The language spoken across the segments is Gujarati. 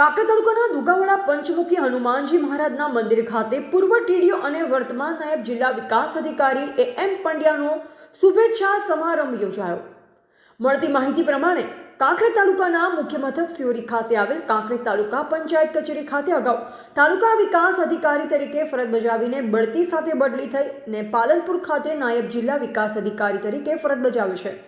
કાંકરા તાલુકાના દુગાવાડા પંચમુખી હનુમાનજી મહારાજના મંદિર ખાતે પૂર્વ ટીડીઓ અને વર્તમાન નાયબ જિલ્લા વિકાસ અધિકારી એ એમ પંડ્યાનો શુભેચ્છા સમારંભ યોજાયો. મળતી માહિતી પ્રમાણે કાંકરેજ તાલુકાના મુખ્ય મથક સિયોરી ખાતે આવેલ કાંકરેજ તાલુકા પંચાયત કચેરી ખાતે અગાઉ તાલુકા વિકાસ અધિકારી તરીકે ફરજ બજાવીને બઢતી સાથે બદલી થઈ ને પાલનપુર ખાતે નાયબ જિલ્લા વિકાસ અધિકારી તરીકે ફરજ બજાવી છે.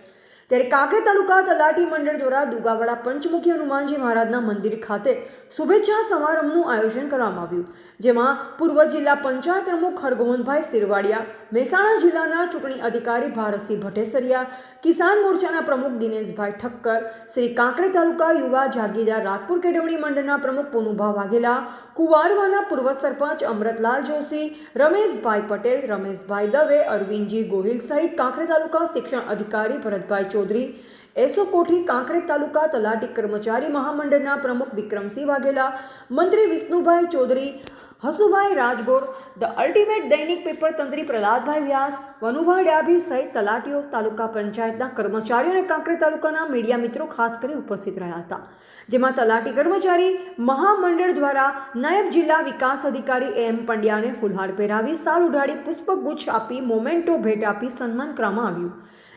ત્યારે કાંકરે તાલુકા તલાટી મંડળ દ્વારા દુગાવાડા પંચમુખી હનુમાનજી મહારાજના મંદિર ખાતે શુભેચ્છા સમારંભનું આયોજન કરવામાં આવ્યું, જેમાં પૂર્વ જિલ્લા પંચાયત પ્રમુખ હરગોવનભાઈ સિરવાડિયા મહેસાણા જિલ્લાના ચૂંટણી અધિકારી ભારતસિંહ ભટેસરિયા, કિસાન મોરચાના પ્રમુખ દિનેશભાઈ ઠક્કર, શ્રી કાંકરે તાલુકા યુવા જાગીરદાર રાજપુર કેળવણી મંડળના પ્રમુખ પુનુભા વાઘેલા, કુવારવાના પૂર્વ સરપંચ અમૃતલાલ જોશી, રમેશભાઈ પટેલ, રમેશભાઈ દવે, અરવિંદજી ગોહિલ સહિત કાંકરે તાલુકા શિક્ષણ અધિકારી ભરતભાઈ ચૌધરી, એસો કોઠી, કાંકરેજ તાલુકા તલાટી કર્મચારી મહામંડળના પ્રમુખ વિક્રમસિંહ વાઘેલા, મંત્રી Vishnubhai Chaudhari, Hasubhai Rajgor, the ultimate Dainik paper તંત્રી Prahladbhai Vyas Vanubhai Dabhi સહિત તલાટીઓ તાલુકા પંચાયતના કર્મચારીઓ અને કાંકરેજ તાલુકાના મીડિયા મિત્રો ખાસ કરી ઉપસ્થિત રહ્યા હતા. જેમાં તલાટી કર્મચારી મહામંડળ દ્વારા નાયબ જિલ્લા વિકાસ અધિકારી એમ પંડ્યાને ફુલહાર પહેરાવી સાલ ઉઢાડી પુષ્પગુચ્છ આપી, મોમેન્ટો ભેટ આપી સન્માન કરવામાં આવ્યું.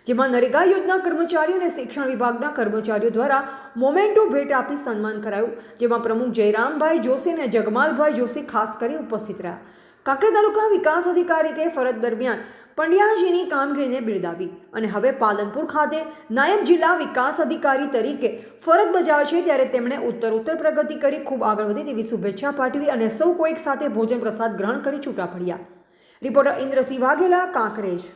જેમાં નરેગા યોજના કર્મચારીઓ અને શિક્ષણ વિભાગના કર્મચારીઓ દ્વારા મોમેન્ટો ભેટ આપી સન્માન કરાયું, જેમાં પ્રમુખ જયરામભાઈ જોશી અને જગમાલભાઈ જોશી ખાસ કરી ઉપસ્થિત રહ્યા. કાંકરે તાલુકા વિકાસ અધિકારી કે ફરજ દરમિયાન પંડ્યાજીની કામગીરીને બિરદાવી અને હવે પાલનપુર ખાતે નાયબ જિલ્લા વિકાસ અધિકારી તરીકે ફરજ બજાવે છે ત્યારે તેમણે ઉત્તર ઉત્તર પ્રગતિ કરી, ખૂબ આગળ વધે તેવી શુભેચ્છા પાઠવી અને સૌ કોઈક સાથે ભોજન પ્રસાદ ગ્રહણ કરી છૂટા પડ્યા. રિપોર્ટર ઇન્દ્રસિંહ વાઘેલા, કાંકરેજ.